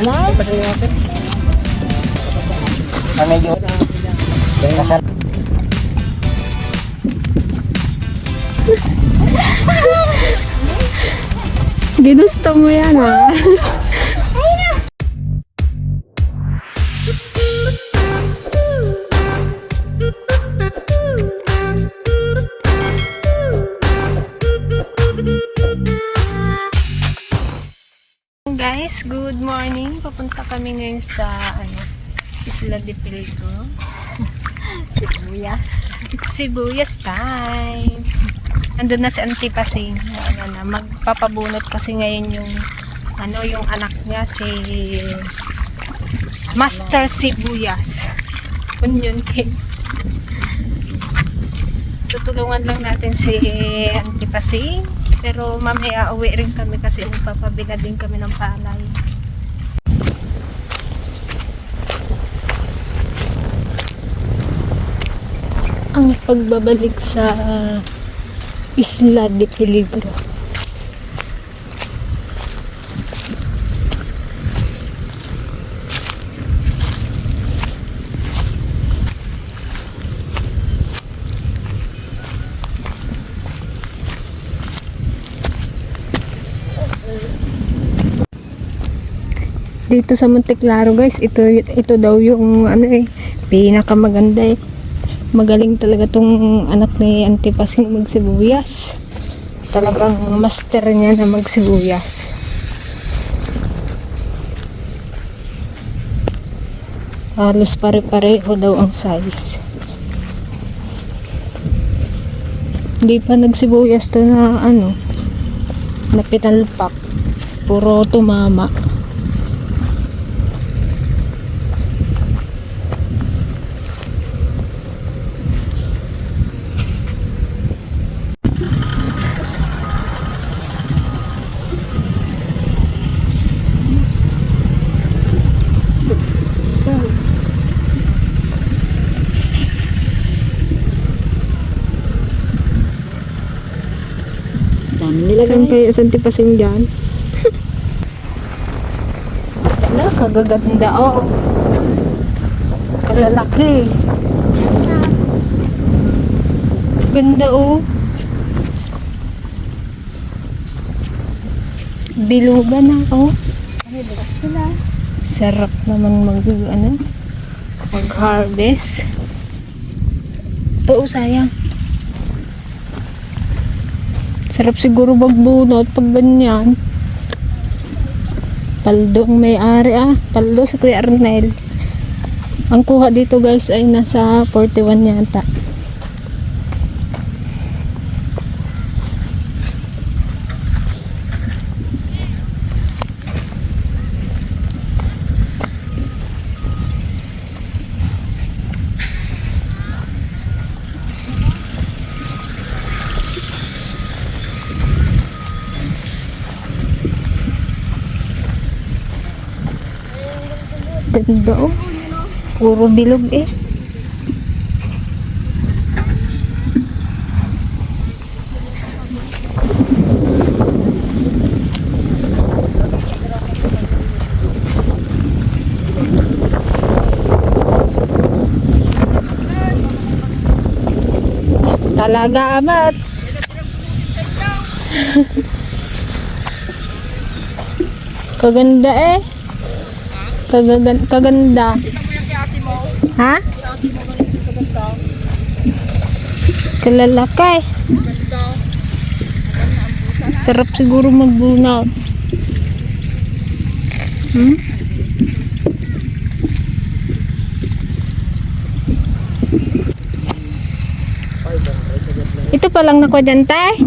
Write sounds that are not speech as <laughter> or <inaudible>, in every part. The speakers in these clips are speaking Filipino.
Ano? Ah, medyo. Kasal. Ginusto mo yan ah. Guys, good morning. Papunta kami ngayon sa ano, Isla de Peligro. <laughs> Sibuyas. Sibuyas time. Andun na si Auntie Pasing. Ano na, magpapabunot kasi ngayon yung ano yung anak niya si Master Sibuyas. <laughs> Onion King. Tutulungan lang natin si Auntie Pasing. Pero mamaya uwi rin kami kasi magpapabila din kami ng palay. Ang pagbabalik sa Isla de Peligro. Dito sa Monte Claro guys, ito ito daw yung ano eh, pinakamaganda eh. Magaling talaga tong anak ni Auntie Pasing magsibuyas. Talagang master niya na magsibuyas. Halos pare-pareho daw ang size. Hindi pa nagsibuyas to na ano, na pinalpak. Puro tumama. Dami nila Saan kayo? Saan tipasing dyan? Wala, kagaganda. Oo. Kalalaki. Ganda oh. Bilugan na oh. Sarap naman mag ano mag harvest. Oo, sayang. Sarap siguro magbunot pag ganyan. Paldo ang may-ari ah. Paldo sa Kuya Arnel. Ang kuha dito guys ay nasa 41 yata. Ganda oh. Puro bilog eh. Talaga amat. <laughs> Kaganda eh. Kagagan kaganda. Ha? Kalalaki. Sarap siguro magbunot. Hmm? Ito pa lang nakuha dyan, tay?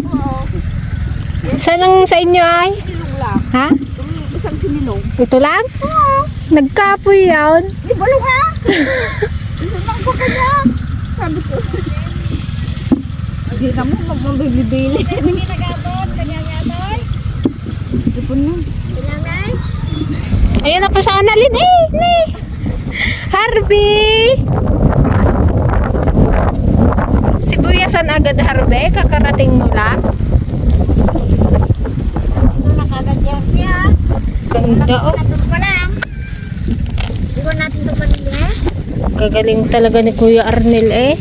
Saan ang sa inyo ay? Sinilong lang. Ha? Isang sinilong. Ito lang? Nagkapoy yun. Di ba nga? Sinilong ko kanya. Sabi ko. Hindi naman magmabibili. Hindi nagabot. Kanya nga doy. Di po na. Kailangan. Ayun na po sa analin eh. Ni. Harvey! Sibuyasan agad Harvey. Kakarating mo lang. Ito na kagad yan. Ganda oh. Natulog pa lang. Gagaling talaga ni Kuya Arnel eh.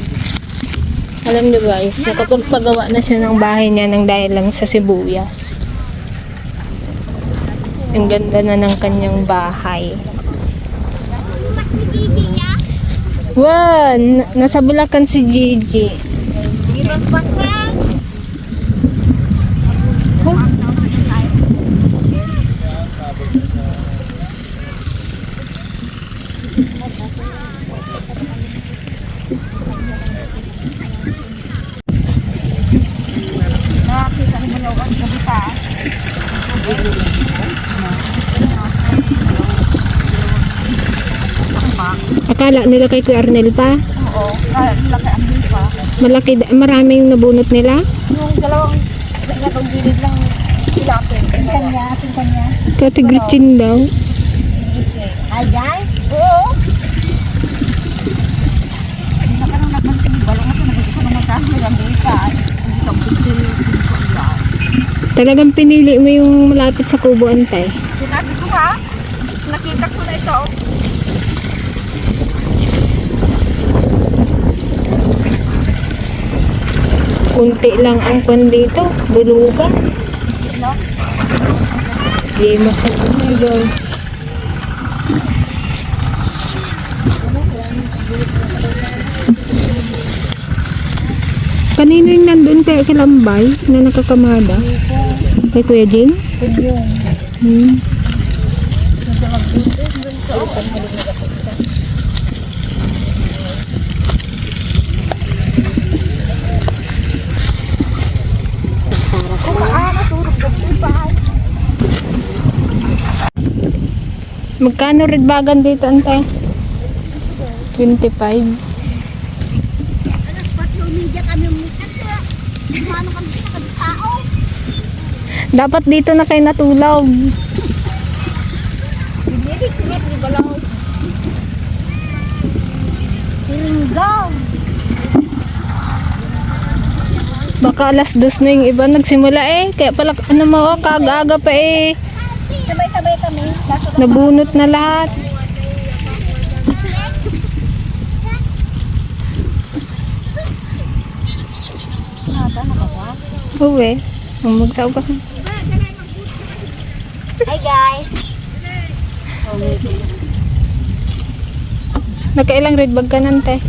Alam niyo guys, nakapagpagawa na siya ng bahay niya ng dahil lang sa sibuyas. Ang ganda na ng kanyang bahay. Wow! na- Nasa Bulacan si Gigi. Akala nila kay Kuya Arnel pa? Oo, kaya laki ang pa. Malaki, marami yung nabunot nila? Yung dalawang, dalawang gilid lang ilapin. Yung kanya, yung kanya. Katigritin daw. Hi guys. Oo. Hindi na ka nang napansin. Balong ako, nabili ko naman sa akin. Ang buka. Hindi ka. Talagang pinili mo yung malapit sa kubo antay. Sinabi ko ha, nakita ko na ito. Kunti lang ang pan dito. Bulugan. No? Di masalagal. Kanino yung nandun kay Kilambay na nakakamada? Kay Kuya Jing? Hmm. Magkano red bagan dito, ante? 25. Patlo media kami umikat ko. Mano kami sa tao. Dapat dito na kayo natulog. Ko rin ni Balaw. Tinggaw. Baka alas dos na yung iba nagsimula eh. Kaya pala, ano mo, kaag-aga pa eh. Nabunot na lahat. nata na ka. Hi guys. Nagkailang red bag ka nante?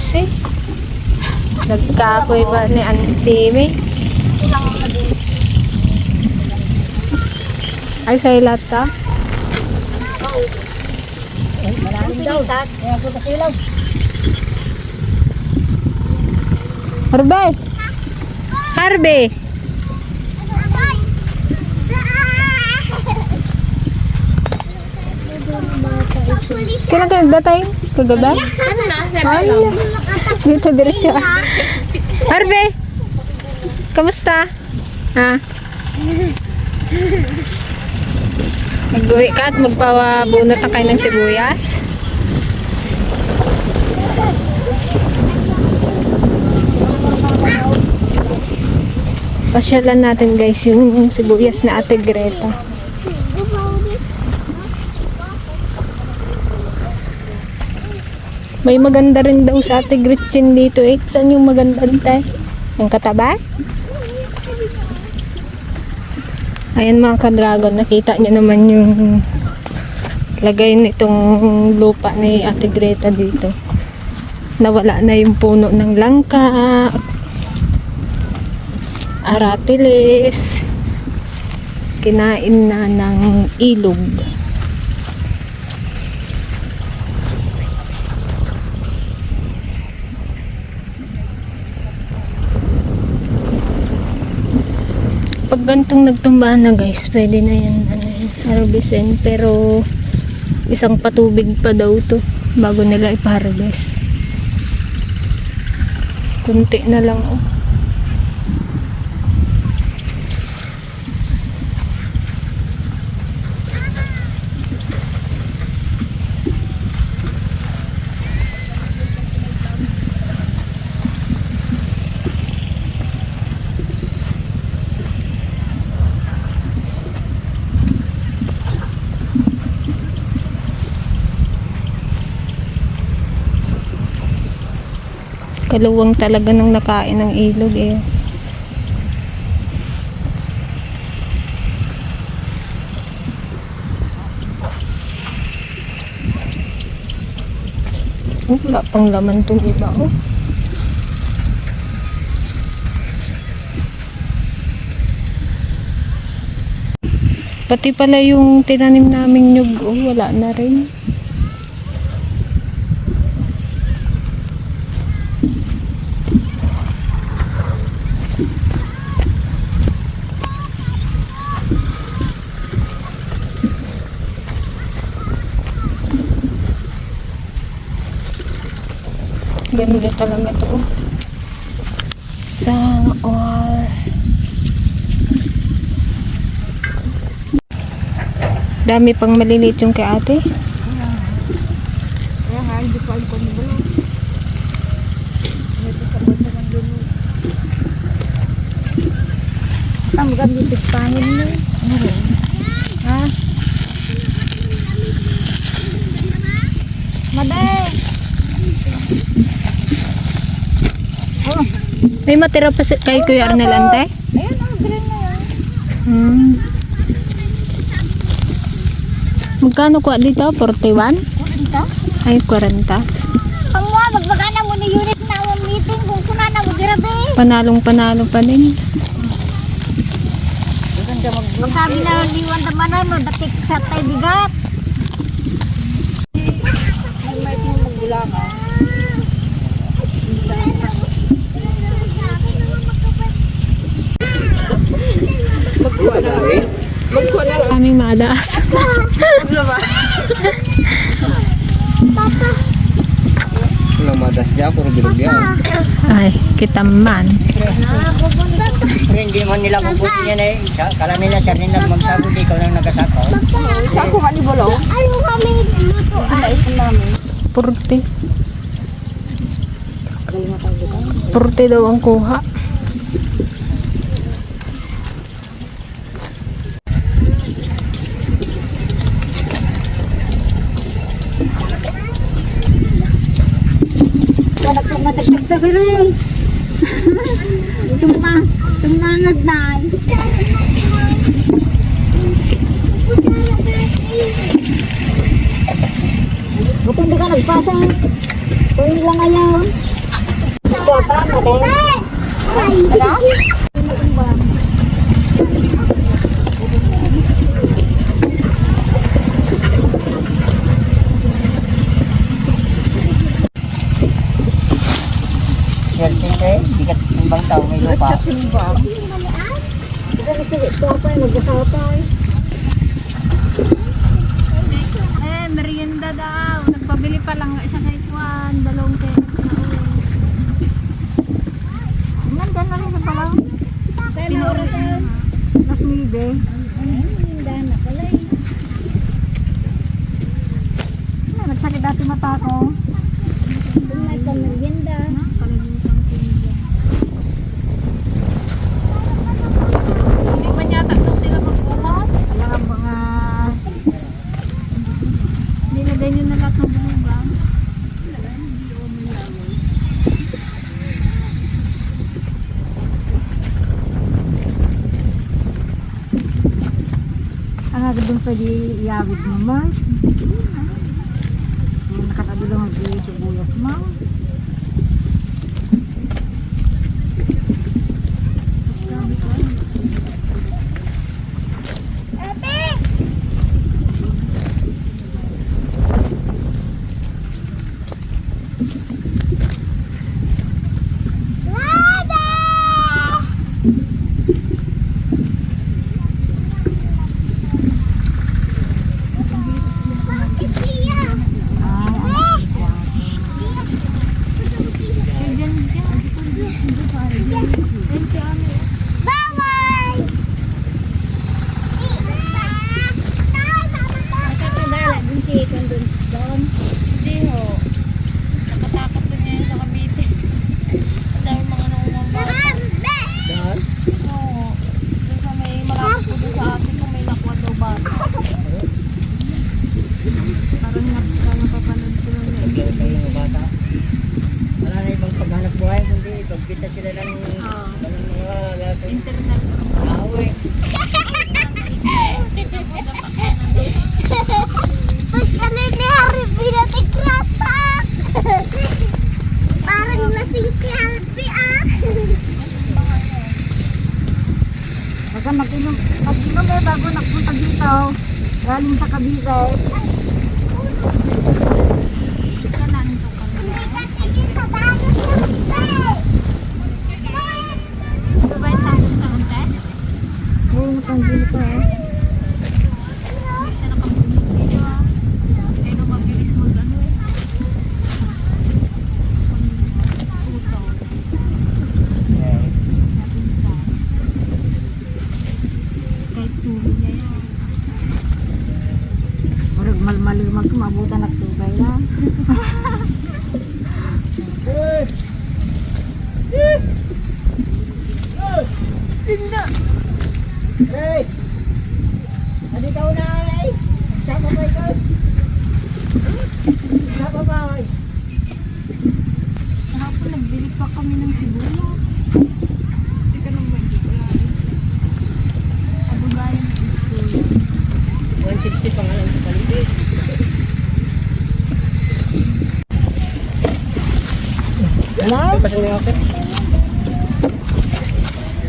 Si? Nagkakoy ba ni Auntie May? Ilang ka din. Ay, sa'yo lahat ka? Eh, maraming daw. Kaya ilaw. Harbe! Harbe! Kailan kayo datay? Kagabi? Ano Dito diretso. Harbe! Kamusta? Ha? Mag-uwi ka at magpawabunot na kayo ng sibuyas? Pasyalan natin guys yung sibuyas na ate Greta. May maganda rin daw sa ate Gretchen dito eh. Saan yung maganda tayo? Yung kataba? Ayan mga ka-dragon, nakita nyo naman yung lagay nitong lupa ni ate Greta dito. Nawala na yung puno ng langka, aratilis, kinain na ng ilog. Gantong nagtumba na guys, pwede na yan ano, yun, harvestin. Pero isang patubig pa daw to bago nila ipaharvest. Kunti na lang oh. Kaluwang talaga ng nakain ng ilog eh. Oh, wala pang laman tong iba oh. Pati pala yung tinanim naming nyug, oh, wala na rin. Ganun talaga ito. oh. Sana all. Dami pang maliliit yung kay ate. Kaya nga, hindi ko alam kung ano. Ito sa bata ng dulo. Ang maganda yung pangin mo. Ha? Maday! May matira pa si- kay Kuya Arnel ante? Ayan, ang green na yan. Hmm. Magkano kuha dito? 41? Ito? Ay, 40. Ang mo, magmagana mo ni unit na ang meeting kung kuna na mo grabe. Panalong panalo pa din. Magsabi na ni Wanda Manay mo, batik sa tay bigat. May mo magbulanga. Aming maadaas. Walang matas dyan, puro bilog yan. Ay, kita man. Hindi man nila kukutin yan eh. Kala nila sir nila magsabot, ikaw lang nagasako. Sa ako ka ni Bolo? Ano kami luto? Ay, sa namin. Purti. Purti daw ang kuha. Rin. Tuma, tumangad na. Buti hindi ka nagpasa. Tuwing lang ngayon. Nagpapa mo din. Ano? Sir, hindi. Bigat ng bang lupa. timbang. Kasi nagsilit ko pa yung magkasapay. Eh, merienda daw. Nagpabili pa lang isa kay Juan. Dalawang kaya. Nandyan na rin sa palaw. Pinuro ko. Mas mibe. Dana pala eh. Na, nagsakit dati mata ko. May pamerienda. Hindi man yata daw sila magbukas. Alam ang mga... Nilagay nyo na lahat ng bumugang. Ang agad doon pwede iawid mo mo. Yung nakatabi lang ang sibuyas mo. Nakakagala din si Ikon dun doon. Hindi ho. Nakatakot din niya sa Cavite. Ang dami mga nangungamba. Dahil? Oo. internal Awe. Pagkalit ni Harry pinatigrasa. Parang lasing si Harvey ah. Baka mag-inom, mag-inom eh bago nagpunta dito. Galing sa Cavite. Ito ba yung sakot sa unte? Oo, matanggal ko eh. Hindi siya nakapunin dito ah. Kaya nung mabilis mag ano eh. Puto. Natin sa kahit suri niya yan. Marag malmalimag kumabutan nagsugay na. Hey! Adi kau na ay. Sama ba ikaw? Sama ba ay? Kahapon nagbili pa kami ng sibuyas. Hindi ka nang hindi ko lang. Adugayan ito. 160 pa nga lang sa paligid. Hello? Pasang nga sir.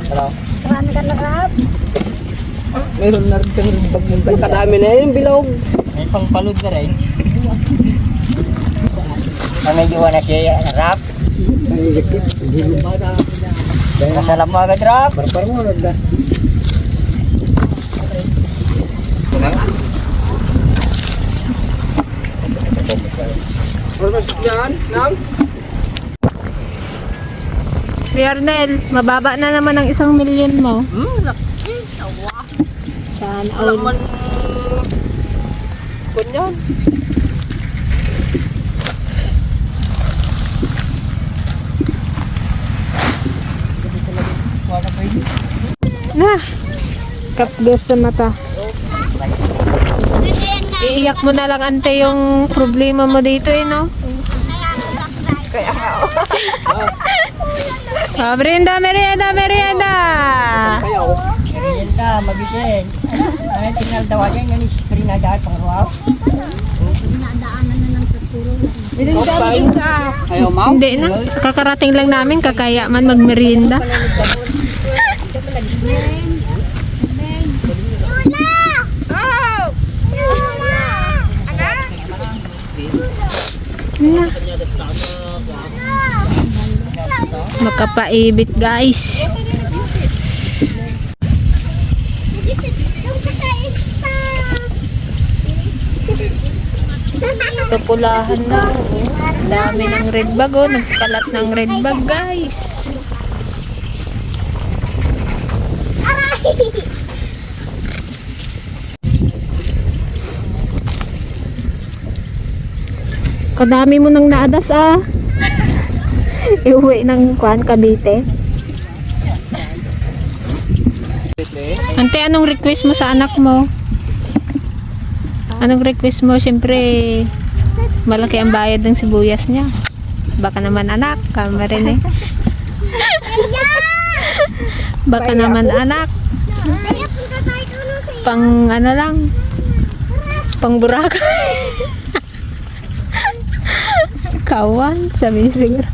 Hello? Marami ka na rap. Meron na rin kang pagmuntay. Kadami na yun, bilog. May pangpalod na rin. Ang medyo na siya rap. Masalam mo agad rap. Barbar mo agad. Riarnel, mababa na naman ang isang milyon mo. Hmm, Sana all. Kunyan. Wala pa yun. Na! Kapgas sa mata. Iiyak mo na lang ante yung problema mo dito eh, no? Kaya Ah, merienda, merienda, merienda! Merienda, magising. Ano tinggal daw aja yung nanis pinadahan pang ruaw. Ayaw mau? Hindi na. Kakarating lang namin, kakaya man magmerienda. Na. Makapaibit guys. Kapulahan na. oh. Dami ng red bag oh. Nagkalat ng red bag guys. Kadami mo nang naadas ah. Iuwi ng kuan Cavite. Ante, anong request mo sa anak mo? Anong request mo? Siyempre, malaki ang bayad ng sibuyas niya. Baka naman anak, kama rin eh. Baka naman anak, pang ano lang, pang buraka. Kawan, sabi ni siguro.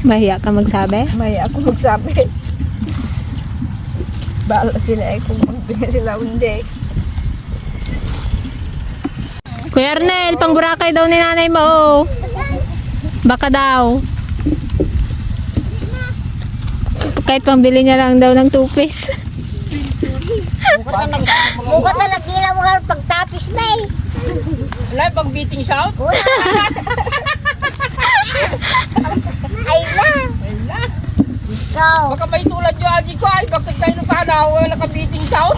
Mahiya ka magsabi? May ako magsabi. Bahala sila eh kung magbigay sila hindi. Kuya Arnel, pang burakay daw ni nanay mo. oh. Baka daw. Kahit pambili niya lang daw ng tupis. Mukat na nagkila mo nga pagtapis na eh. Wala pang beating shout? Ay na. Ikaw. Baka may tulad yung aji ko ay bakit tayo nung kanaw wala ka beating shout?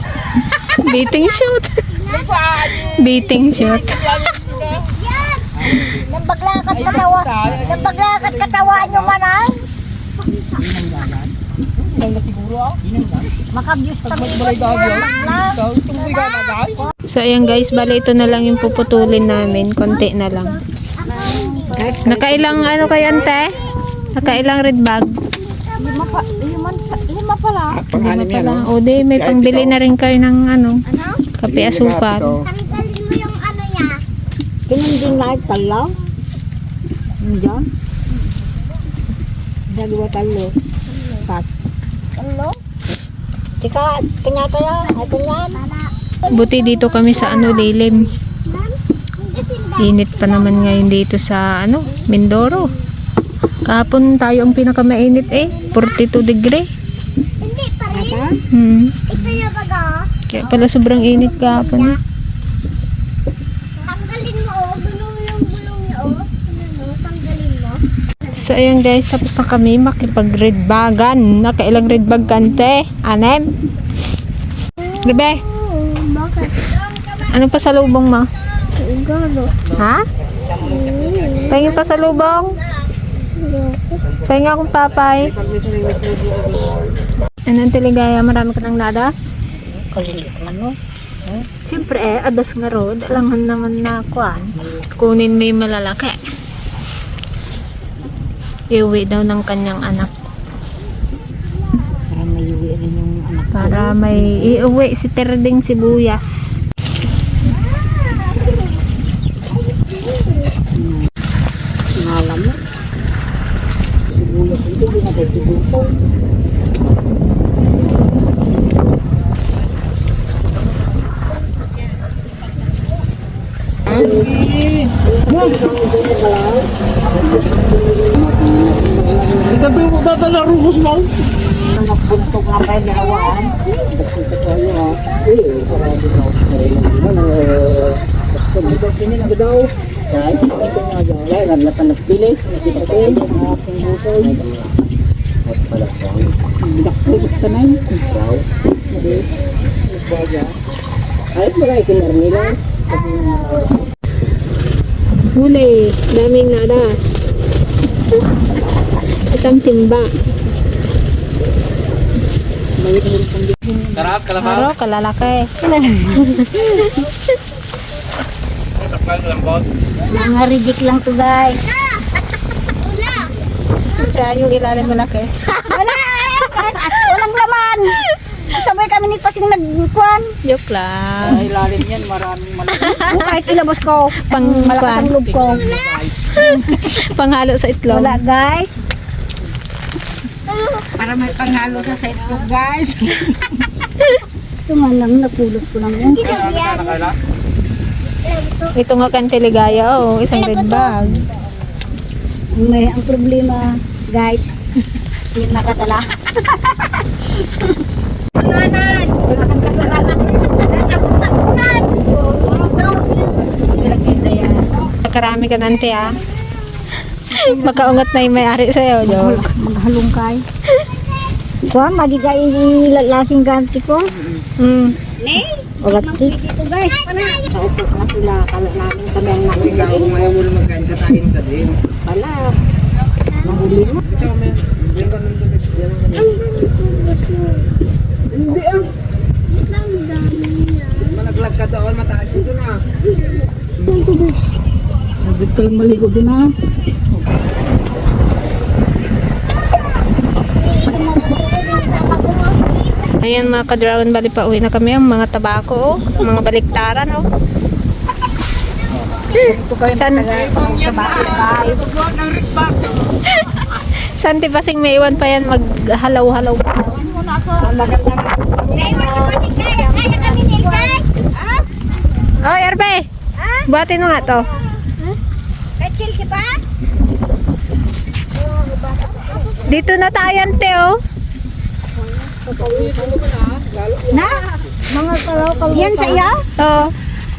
Beating shoot. Pa. Beating shoot. Nabaglakat katawa. Nabaglakat katawan nyo man ah. Pa. So, ayan guys, bali ito na lang yung puputulin namin. Konti na lang. Nakailang ano kay ante? Nakailang red bag? Lima pa, lima, lima pala. Pangalim yan, Pala. no? O di, may pangbili na rin kayo ng ano, Ano? Kape pito. Tanggalin mo yung ano niya. Ganun din lahat talaw. Nandiyan. Dalawa talo. Pat. Talo? Tika, kanya kaya? Ay, kanyan? Buti dito kami sa ano, lilim. Init pa naman ngayon dito sa ano, Mindoro. Kahapon tayo ang pinakamainit eh, 42 degree. Hindi pa rin. Hmm. Ito yung baga. Kaya pala sobrang init kahapon. Tanggalin mo oh. Gulong yung gulong niya oh. Tanggalin mo. So ayun guys, tapos na kami makipag-red bagan. Nakailang red bag kante? Anem? Grabe, bakit? ano pa sa lubong mo? Gano? Ha? Pahingi pa sa lubong? Pahingi akong papay. Anong tiligaya? Marami ka ng nadas? Kalilit ano? Siyempre eh, adas nga ro. Alangan naman na kuan. Kunin yung malalaki. Iuwi daw ng kanyang anak. Para may uwi rin yung anak. Para may iuwi si Terding Sibuyas. Ngalam mo. Sibuyas hindi, hindi na tayo sibuyas. Nagbuntog nga tayo dalawaan. Huli, daming nadas. Isang timba. Sarap, kalabaw. Haro, kalalaki. Mga ridik lang to guys. Siyempre, yung ilalim malaki. Wala! Walang laman! Sabay kami ni Pasing nagkuhan. Joke lang. Ay, lalim yan. Maraming malaki. Kahit ilabas ko. Pang malakas ang loob ko. Panghalo sa itlog. Wala guys. Para may panghalo na sa ito, guys. <laughs> Ito nga lang, napulot ko lang yun. Sana kaila? Ito nga kan teligaya, oh. Isang red bag. May ang problema, guys. <laughs> Hindi nakatala. Karami ka nante, ah. Makaungat na yung may-ari sa'yo, joke. Maghalungkay. Kuha, magigay lalaking ganti ko. Mm. Ulat dito guys. Kaupo na sila, kala namin kami ang Ikaw, nakikay. kung ayaw mo na magkain, kakain ka din. Wala. Nahuli mo. Hindi ah. Malaglag ka doon, mataas yun ah. Nagit ka lang maligo din ha. Ayan mga ka-dragon bali pa uwi na kami ang mga tabako, oh. mga baliktaran. Oh. San, Santi pasing may iwan pa yan maghalaw-halaw pa. Oh, Erbe! Buhatin mo nga to. Dito na tayo, ante, oh. Na? Mga kalaw-kalaw. Yan sa iya? Oh.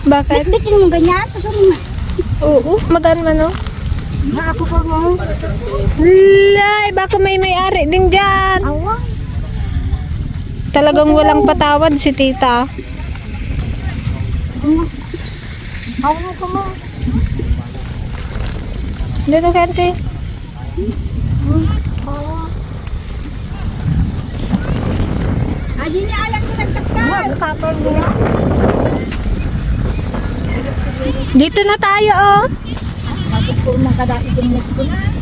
Bakit? Bitin mo ganyan? Mo Oo. Magaan man, oh. na ako pa mo? Lay, baka may may-ari din dyan. Awa. Talagang walang patawad si tita. Awa ko mo. Dito, kante. Adi niya alam ko nagtakal. Dito na tayo, oh. Bakit ko mga kadati din ko na.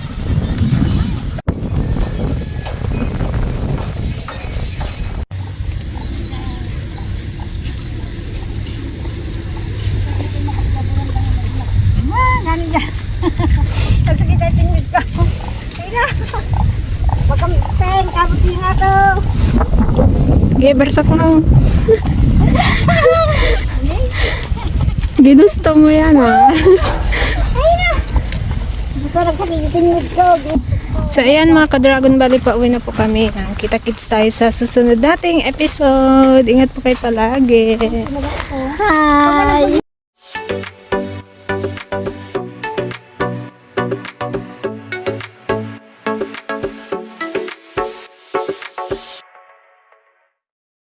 kampeng, kapit nga to. Gibersa ko lang. Ginusto mo yan ah. Mo ko. So ayan mga ka-Dragon Valley, pauwi na po kami. Ah, Kita-kits tayo sa susunod nating episode. Ingat po kayo palagi. Ha.